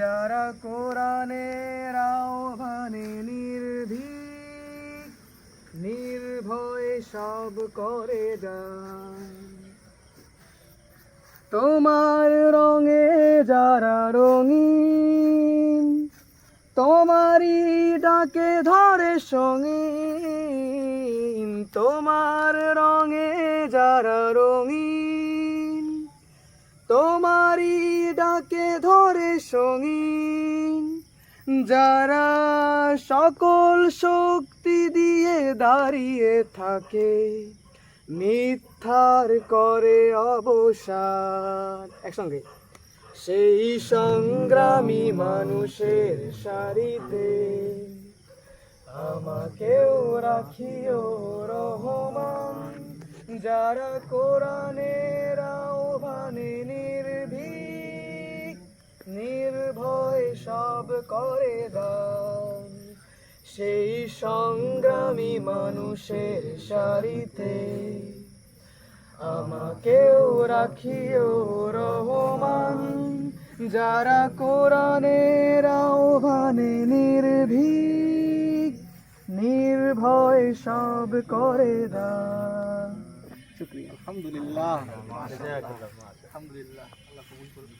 যারা কোরআনের আহ্বানে নির্ভীক নির্ভয়ে সব করে যায়। তোমার রঙে যারা রঙিন, তোমারই ডাকে ধরে সঙ্গীন। তোমার রঙে যারা রঙিন তোমারই ডাকে ধরে সঙ্গীন, যারা সকল শক্তি দিয়ে দাঁড়িয়ে থাকে, মিথ্যার করে অবসান। একসঙ্গে। সেই সংগ্রামী মানুষের সারিতে আমাকেও রাখিও রহমান, যারা কোরআনের সব করে দান সেই সংগ্রামী মানুষের সারিতে আমাকেও রাখিও রহমান। যারা কোরআনের আহ্বানে নির্ভীক নির্ভয় সব করে দান শুক্রিয়া আলহামদুলিল্লাহ। আলহামদুলিল্লাহ আল্লাহ কবুল করুন